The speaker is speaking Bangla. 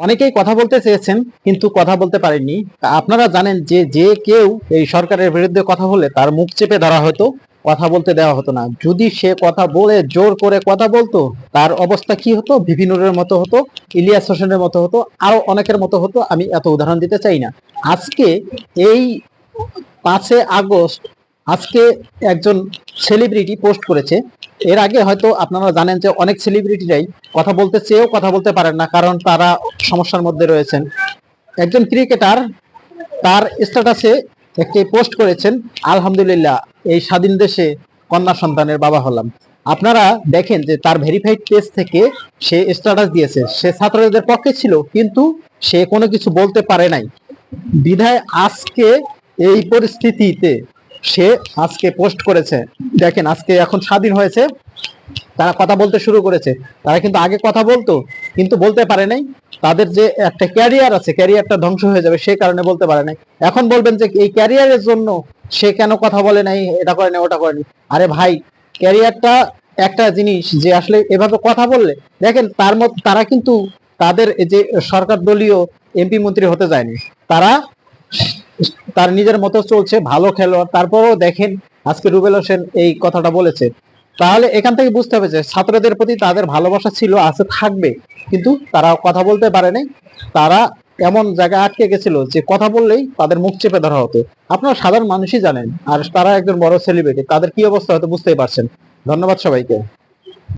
অনেকেই কথা বলতে চেয়েছেন, কিন্তু কথা বলতে পারেননি। আপনারা জানেন যে যে কেউ এই সরকারের বিরুদ্ধে কথা বলে তার মুখ চেপে ধরা হতো, কথা বলতে দেওয়া হতো না। যদি সে কথা বলে জোর করে কথা বলতো, তার অবস্থা কি হতো? বিভিন্নরের মতো হতো, ইলিয়াস হোসেনের মতো হতো আরও অনেকের মতো হতো, আমি এত উদাহরণ দিতে চাই না। আজকে এই পাঁচে আগস্ট আজকে একজন সেলিব্রিটি পোস্ট করেছে। এর আগে হয়তো আপনারা জানেন যে অনেক সেলিব্রিটিরাই কথা বলতে চেয়েও কথা বলতে পারেন না, কারণ তারা সমস্যার মধ্যে রয়েছেন। একজন ক্রিকেটার তার স্ট্যাটাসে একটি পোস্ট করেছেন, আলহামদুলিল্লাহ, এই স্বাধীন দেশে কন্যা সন্তানের বাবা হলাম। আপনারা দেখেন যে তার ভেরিফাইড পেজ থেকে সে স্ট্যাটাস দিয়েছে। সে ছাত্রদের পক্ষে ছিল, কিন্তু সে কোনো কিছু বলতে পারে নাই। বিধায় আজকে এই পরিস্থিতিতে সে আজকে পোস্ট করেছে। দেখেন, আজকে এখন স্বাধীন হয়েছে। তারা কথা বলতে শুরু করেছে। তারা কিন্তু আগে কথা বলতো, কিন্তু বলতে পারে নাই। তাদের যে একটা ক্যারিয়ার আছে ক্যারিয়ারটা ধ্বংস হয়ে যাবে সেই কারণে বলতে পারে নাই। এখন বলবেন যে, এই ক্যারিয়ারের জন্য সে কেন কথা বলে নাই, এটা করে নাই ওটা করেনি? আরে ভাই ক্যারিয়ারটা একটা জিনিস যে আসলে এভাবে কথা বললে, দেখেন, তার মত, তারা কিন্তু তাদের যে সরকার দলীয় এমপি মন্ত্রী হতে যায়নি। তারা তার নিজের মতো চলছে, ভালো খেলোয়াড়। তারপরেও দেখেন, আজকে রুবেল হোসেন এই কথাটা বলেছে। তাহলে এখান থেকে বুঝতে হবে যে, ছাত্রদের প্রতি তাদের ভালোবাসা ছিল, আছে, থাকবে। কিন্তু তারা কথা বলতে পারে নাই। তারা এমন জায়গায় আটকে গেছিল যে, কথা বললেই তাদের মুখ চেপে ধরা হতো। আপনারা সাধারণ মানুষই জানেন, আর তারা একজন বড় সেলিব্রিটি তাদের কি অবস্থা হয়তো বুঝতেই পারছেন। ধন্যবাদ সবাইকে।